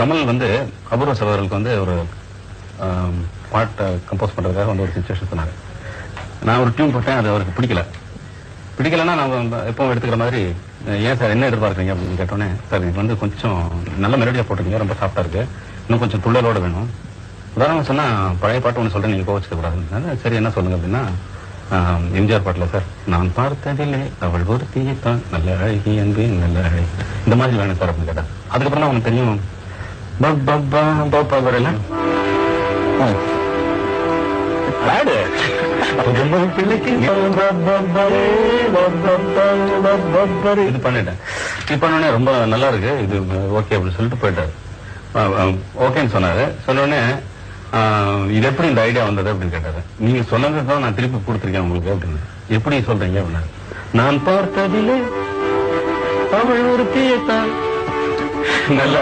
கமல் வந்து அபூர்வ சகோதரர்களுக்கு வந்து ஒரு பாட்டை கம்போஸ் பண்றதுக்காக வந்து ஒரு சுச்சுவேஷன் சொன்னாரு. நான் ஒரு டியூன் போட்டேன் அது அவருக்கு பிடிக்கல. பிடிக்கலன்னா நான் எப்பவும் எடுத்துக்கிற மாதிரி ஏன் சார் என்ன எதிர்பார்க்குறீங்க அப்படின்னு கேட்டோன்னே சார் இது வந்து கொஞ்சம் நல்ல மெலடியா போட்டிருக்கீங்க ரொம்ப சாஃப்டா இருக்கு. இன்னும் கொஞ்சம் துள்ளலோட வேணும். உதாரணம் சொன்னா பழைய பாட்டு ஒன்று சொல்றேன் நீங்க கோவச்சுக்க கூடாது. சரி என்ன சொல்லுங்க? அப்படின்னா எம்ஜிஆர் பாட்டுல சார் நான் பார்த்ததில்லை அவள் ஒரு தீயத்தான் நல்ல அழகி அன்பு நல்ல அழகி. இந்த மாதிரி வேணும் சார் அப்படின்னு கேட்டேன் அதுக்கப்புறம் தான் உனக்கு தெரியும் பப் பப் பா பப் பப் வரல. பாடு இது பண்ணிட்டேன். இது பண்ணோடனே ரொம்ப நல்லா இருக்கு. இது ஓகே அப்படின்னு சொல்லிட்டு போயிட்டாரு. ஓகேன்னு சொன்னாரு. சொன்னோடனே இது எப்படி இந்த ஐடியா வந்தது அப்படின்னு கேட்டாரு. நீங்க சொன்னது தான் நான் திருப்பி கொடுத்துருக்கேன் உங்களுக்கு அப்படின்னு. எப்படி சொல்றீங்க அப்படின்னா நான் பார்த்ததிலே அவள் ஒரு தீயத்தான். நல்ல